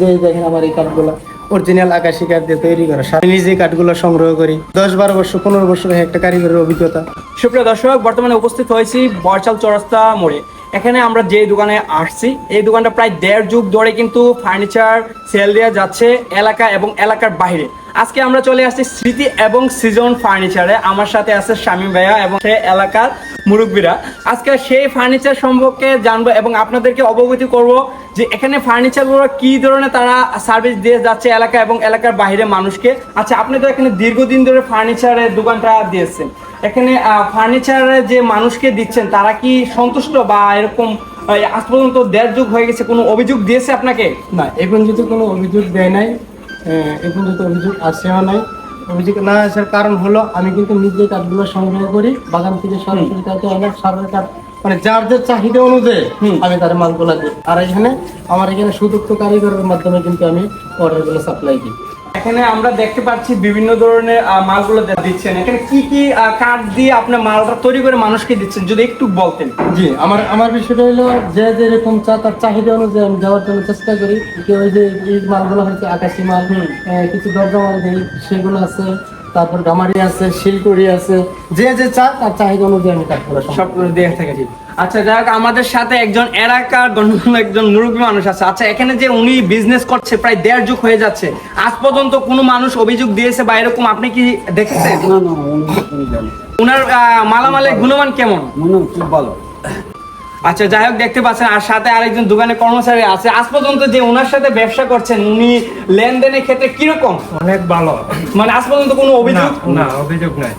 দেখেন আমার এই কাঠগুলা অরিজিনাল আকাশি কাঠ দিয়ে তৈরি করা। আমি নিজে কাঠগুলো সংগ্রহ করি। দশ বারো বছর, পনেরো বছর একটা কারিগরের অভিজ্ঞতা। সুপ্রিয় দর্শক, বর্তমানে উপস্থিত হয়েছি বরচাল চৌরাস্তা মোড়ে। এখানে আমরা যে দোকানে আসছি, এই দোকানটা প্রায় দেড় যুগ ধরে কিন্তু ফার্নিচার সেল দেওয়া যাচ্ছে এলাকা এবং এলাকার বাইরে। আজকে আমরা চলে আসছি স্মৃতি এবং সিজন ফার্নিচারে আমার সাথে আছে শামীম ভাইয়া এবং সে এলাকার মুরব্বীরা। আজকে সেই ফার্নিচার সম্পর্কে জানব এবং আপনাদেরকে অবগতি করব যে এখানে ফার্নিচারগুলো কি ধরনের তারা সার্ভিস দিয়ে যাচ্ছে এলাকা এবং এলাকার বাইরে মানুষকে। আচ্ছা আপনি তো এখানে দীর্ঘদিন ধরে ফার্নিচারের দোকানটা দিয়েছেন। এখানে ফার্নিচারে যে মানুষকে দিচ্ছেন, তারা কি সন্তুষ্ট বা এরকম আজ পর্যন্ত দেড় যুগ হয়ে গেছে, কোনো অভিযোগ দিয়েছে আপনাকে? না এখন যদি কোনো অভিযোগ দেয় নাই। এখন যদি অভিযোগ আসেও নাই। অভিযোগ না আসার কারণ হলো আমি কিন্তু নিজে কাঠগুলো সংগ্রহ করি বাগান থেকে সরাসরি কাঠে অনেক সারের কাঠ মানে যার যার চাহিদা অনুযায়ী। আমি তার মালগুলো দিই। আর এখানে আমার এখানে সুদক্ষ কারিগরের মাধ্যমে কিন্তু আমি অর্ডারগুলো সাপ্লাই দিই। এখানে আমরা দেখতে পাচ্ছি বিভিন্ন ধরনের মালগুলো দিচ্ছেন। এখানে কি কি কাঠ দিয়ে আপনার মালটা তৈরি করে মানুষকে দিচ্ছেন? যদি একটু বলতেন। জি আমার আমার বিষয়টা হলো যে যেরকম চা তার চাহিদা অনুযায়ী আমি দেওয়ার জন্য চেষ্টা করি। কেউ ওই যে এই মালগুলো হচ্ছে আকাশি মাল কিছু দরজা মাল দিই সেগুলো আছে। তারপর গামারি আছে শিলকুড়ি আছে যে যে চা তার চাহিদা অনুযায়ী আমি সব করে দিয়ে থাকে আচ্ছা যাই আমাদের সাথে একজন এলাকার গণ্যমান্য একজন মুরব্বী মানুষ আছে। আচ্ছা এখানে যে উনি বিজনেস করছে প্রায় দেড় যুগ হয়ে যাচ্ছে। আজ পর্যন্ত কোনো মানুষ অভিযোগ দিয়েছে বা এরকম আপনি কি দেখেছেন? না না উনার আহ, মালামালের গুণমান কেমন? মনে খুব ভালো। আচ্ছা যাই হোক দেখতে পাচ্ছেন আর সাথে আরেকজন দোকানে কর্মচারী আছে। আজ পর্যন্ত যে ওনার সাথে ব্যবসা করছেন উনি লেনদেনের ক্ষেত্রে কীরকম? অনেক ভালো। মানে আজ পর্যন্ত কোনো অভিযোগ? না অভিযোগ নাই।